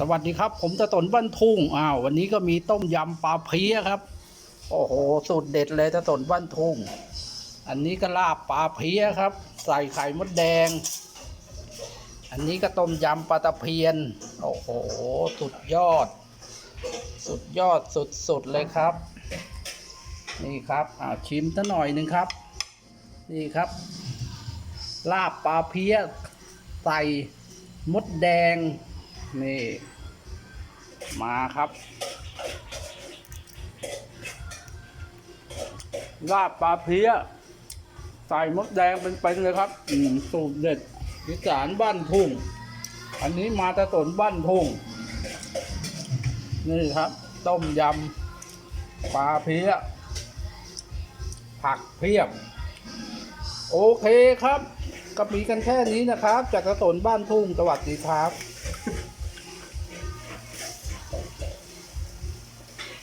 สวัสดีครับ ผมตะตนบ้านทุ่งอ้าววันนี้ก็มีต้มยำปลาเพี้ยครับ โอ้โหสูตรเด็ดเลยตะตนบ้านทุ่ง อันนี้ก็ลาบปลาเพี้ยครับ ใส่ไข่มดแดง อันนี้ก็ต้มยำปลาตะเพียน โอ้โหสุดยอด สุดยอดสุดๆเลยครับ นี่ครับอ่าวชิมซะหน่อยหนึ่งครับ นี่ครับ ลาบปลาเพี้ยใส่มดแดง นี่ มาครับ ลาบปลาเพี้ย ใส่มดแดงเป็นๆเลยครับสูตรเด็ดอีสานบ้านทุ่ง อันนี้มาตะตนบ้านทุ่ง นี่ครับ ต้มยำปลาเพี้ย ผักเพียบ โอเคครับ ก็มีกันแค่นี้นะครับ จากกระสนบ้านทุ่ง สวัสดีครับ